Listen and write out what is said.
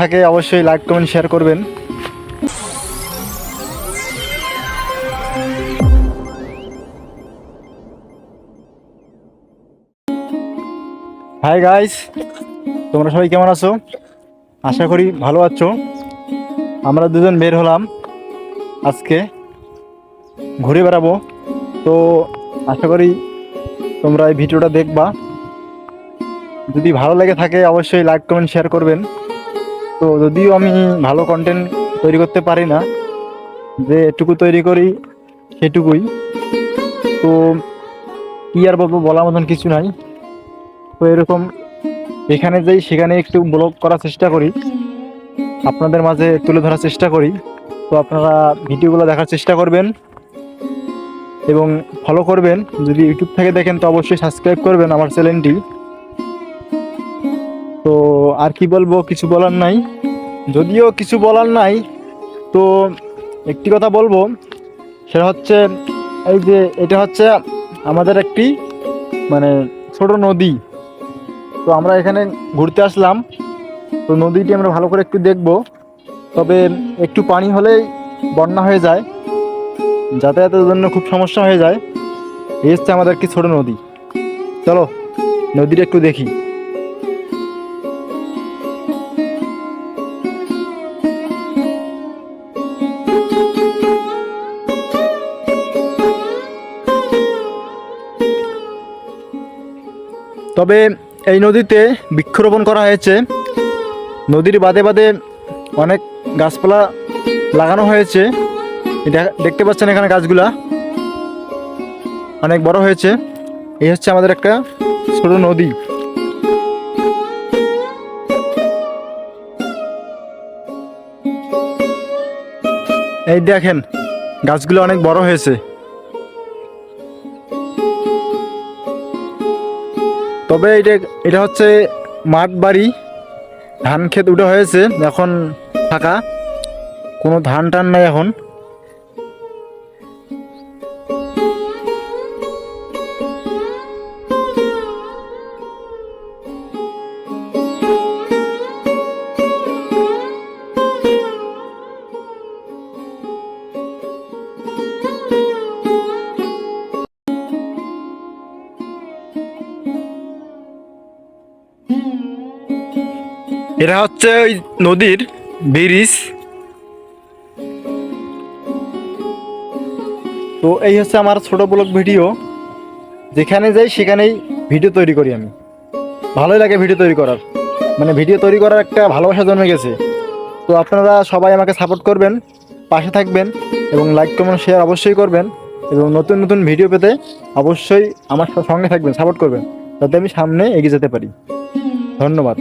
থাকে, অবশ্যই like comment share করবেন। হাই গাইস তোমরা সবাই কেমন আছো? আশা করি ভালো আছো। আমরা দুজন বের হলাম আজকে ঘুরে বেড়াবো। তো আশা করি তোমরা এই ভিডিওটা দেখবা। যদি ভালো লেগে থাকে, অবশ্যই লাইক কমেন্ট শেয়ার করবেন। তো যদিও আমি ভালো কন্টেন্ট তৈরি করতে পারি না, যে এটুকু তৈরি করি সেটুকুই। তো কি আর বলব, বলার মতন কিছু নাই। তো এরকম এখানে যাই, সেখানে একটু ব্লগ করার চেষ্টা করি। আপনাদের মাঝে তুলে ধরার চেষ্টা করি। তো আপনারা ভিডিওগুলো দেখার চেষ্টা করবেন এবং ফলো করবেন। যদি ইউটিউব থেকে দেখেন, তো অবশ্যই সাবস্ক্রাইব করবেন আমার চ্যানেলটি তো আর কি বলব, কিছু বলার নাই। যদিও কিছু বলার নাই, তো একটি কথা বলব, সেটা হচ্ছে এই যে এটা হচ্ছে আমাদের একটি মানে ছোট নদী। তো আমরা এখানে ঘুরতে আসলাম। তো নদীটি আমরা ভালো করে একটু দেখব। তবে একটু পানি হলেই বন্যা হয়ে যায়, যাতায়াতের জন্য খুব সমস্যা হয়ে যায়। এই হচ্ছে আমাদের একটি ছোট নদী। চলো, নদীটা একটু দেখি। তবে এই নদীতে বৃক্ষরোপণ করা হয়েছে। নদীর বাদে বাদে অনেক গাছপালা লাগানো হয়েছে। দেখা- দেখতে পাচ্ছেন এখানে গাছগুলা। অনেক বড় হয়েছে। এই হচ্ছে আমাদের একটা ছোট নদী। এই দেখেন, গাছগুলো অনেক বড় হয়েছে। তবে এটা এটা হচ্ছে মাঠ বাড়ি। ধান ক্ষেত উঠে হয়েছে, এখন ফাঁকা। কোনো ধান টান নাই এখন। এটা হচ্ছে ওই নদীর ব্রিজ। তো এই হচ্ছে আমার ছোট ব্লগ ভিডিও। যেখানে যাই, সেখানেই ভিডিও তৈরি করি আমি। ভালোই লাগে ভিডিও তৈরি করার। মানে ভিডিও তৈরি করার একটা ভালোবাসা জন্মে গেছে। তো আপনারা সবাই আমাকে সাপোর্ট করবেন, পাশে থাকবেন এবং লাইক কমেন্ট শেয়ার অবশ্যই করবেন এবং নতুন নতুন ভিডিও পেতে অবশ্যই আমার সঙ্গে থাকবেন সাপোর্ট করবেন। যাতে আমি সামনে এগিয়ে যেতে পারি। ধন্যবাদ।